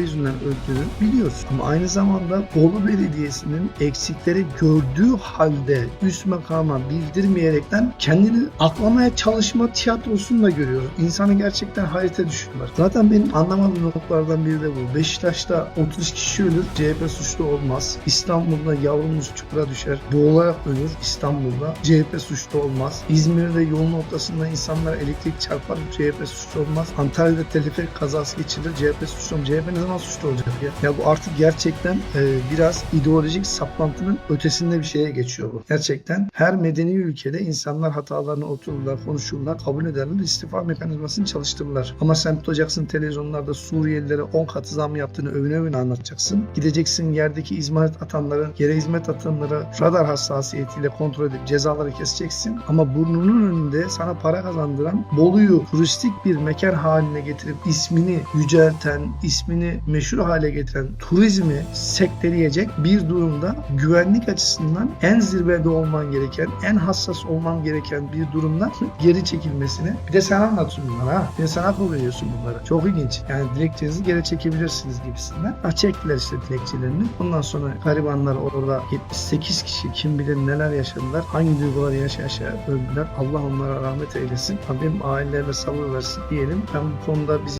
yüzünden öldüğünü biliyoruz. Ama aynı zamanda Bolu Belediyesi'nin eksikleri gördüğü halde üst makama bildirmeyerekten kendini aklamaya çalışma tiyatrosunu da görüyoruz. İnsanı gerçekten hayrete düşürüyorlar. Zaten benim anlamadığım noktalardan biri de bu. Beşiktaş'ta 30 kişi ölür, CHP suçlu olmaz. İstanbul'da yavrumuz çukura düşer, boğularak ölür İstanbul'da. CHP suçlu olmaz. İzmir'de yolun ortasında insanlar elektrik çarpar, CHP suçlu olmaz. Antalya'da teleferik kazası geçirilir, CHP suçlu olmaz. CHP ne zaman suçlu olacak ya? Ya bu artık gerçekten e, biraz ideolojik saplantının ötesinde bir şeye geçiyor bu. Gerçekten her medeni ülkede insanlar hatalarını otururlar, konuşurlar, kabul ederler, istifa mekanizmasını çalıştırırlar. Ama sen tutacaksın televizyonlarda Suriyelilere 10 katı zam yaptığını övüne övüne anlatacaksın. Gideceksin yerdeki hizmet atanları, yere hizmet atanları radar hassasiyetiyle kontrol edip cezaları keseceksin. Ama burnunun önünde sana para kazandıran Bolu'yu turistik bir mekan haline getirip ismini yücelten, ismini meşhur hale getiren turizmi sekteleyecek bir durumda güvenlik açısından en zirvede olman gereken, en hassas olman gereken bir durumda geri çekilmesini bir de sen anlatıyorsun bunları ha. Bir de sen akıl veriyorsun bunlara. Çok ilginç. Yani dilekçenizi geri çekebilirsiniz gibisinden. Ha çektiler işte dilekçelerini. Bundan sonra garibanlar orada 78 kişi kim bilir neler yaşadılar. Hangi duyguları yaşa yaşa öldüler. Allah onlara rahmet eylesin. Rabbim ailelerine sabır versin diyelim. Ben bu konuda bizim